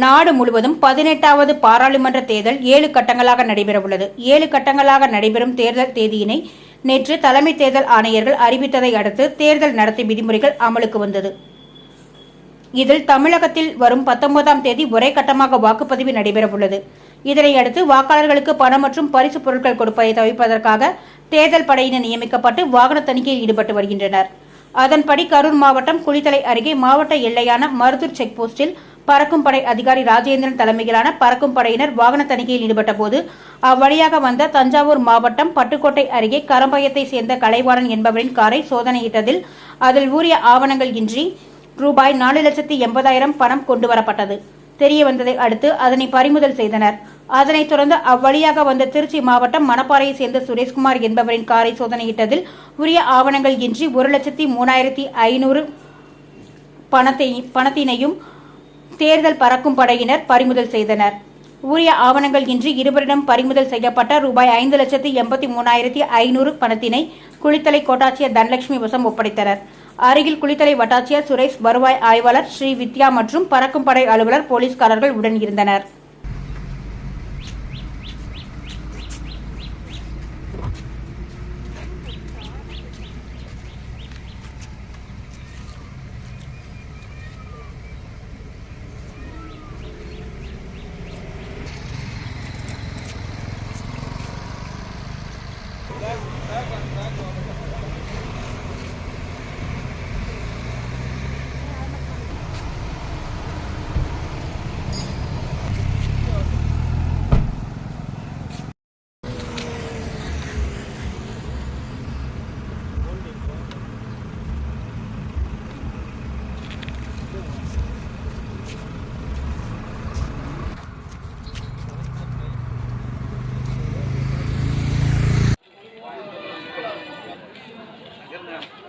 நாடு முழுவதும் பதினெட்டாவது பாராளுமன்ற தேர்தல் ஏழு கட்டங்களாக நடைபெறவுள்ளது. ஏழு கட்டங்களாக நடைபெறும் தேர்தல் தேதியினை நேற்று தலைமை தேர்தல் ஆணையர்கள் அறிவித்ததை அடுத்து தேர்தல் நடத்தை விதிமுறைகள் அமலுக்கு வந்தது. இதில் தமிழகத்தில் வரும் பத்தொன்பதாம் தேதி ஒரே கட்டமாக வாக்குப்பதிவு நடைபெறவுள்ளது. இதனையடுத்து வாக்காளர்களுக்கு பணம் மற்றும் பரிசு பொருட்கள் கொடுப்பதை தவிர்ப்பதற்காக தேர்தல் படையினர் நியமிக்கப்பட்டு வாகன தணிக்கையில் ஈடுபட்டு வருகின்றனர். அதன்படி கரூர் மாவட்டம் குளித்தலை அருகே மாவட்ட எல்லையான மருதூர் செக் போஸ்டில் பறக்கும் படை அதிகாரி ராஜேந்திரன் தலைமையிலான பறக்கும் படையினர் வாகன தணிக்கையில் ஈடுபட்ட போது அவ்வழியாக வந்த தஞ்சாவூர் மாவட்டம் பட்டுக்கோட்டை அருகே கரம்பயத்தை சேர்ந்த கலைவாணன் என்பவரின் காரை சோதனையிட்டதில் அதில் உரிய ஆவணங்கள் இன்றி ரூபாய் நாலு லட்சத்தி எண்பதாயிரம் பணம் கொண்டு வரப்பட்டது. தெரிய வந்ததை அடுத்து அதனை பறிமுதல் செய்தனர். அதனைத் தொடர்ந்து அவ்வழியாக வந்த திருச்சி மாவட்டம் மணப்பாறையை சேர்ந்த சுரேஷ்குமார் என்பவரின் காரை சோதனையிட்டதில் உரிய ஆவணங்கள் இன்றி ஒரு லட்சத்தி மூணாயிரத்தி ஐநூறு பணத்தை பணத்தினையும் தேர்தல் பறக்கும் படையினர் பறிமுதல் செய்தனர். உரிய ஆவணங்கள் இன்றி இருவரிடம் பறிமுதல் செய்யப்பட்ட ரூபாய் ஐந்து லட்சத்தி எண்பத்தி மூணாயிரத்தி ஐநூறு பணத்தினை குளித்தலை கோட்டாட்சியர் தனலட்சுமி வசம் ஒப்படைத்தனர். அருகில் குளித்தலை வட்டாட்சியர் சுரேஷ் வருவாய் ஆய்வாளர் ஸ்ரீ வித்யா மற்றும் பறக்கும் படை அலுவலர் போலீஸ்காரர்கள் உடன் இருந்தனர். Pega, pega, pega. Yeah.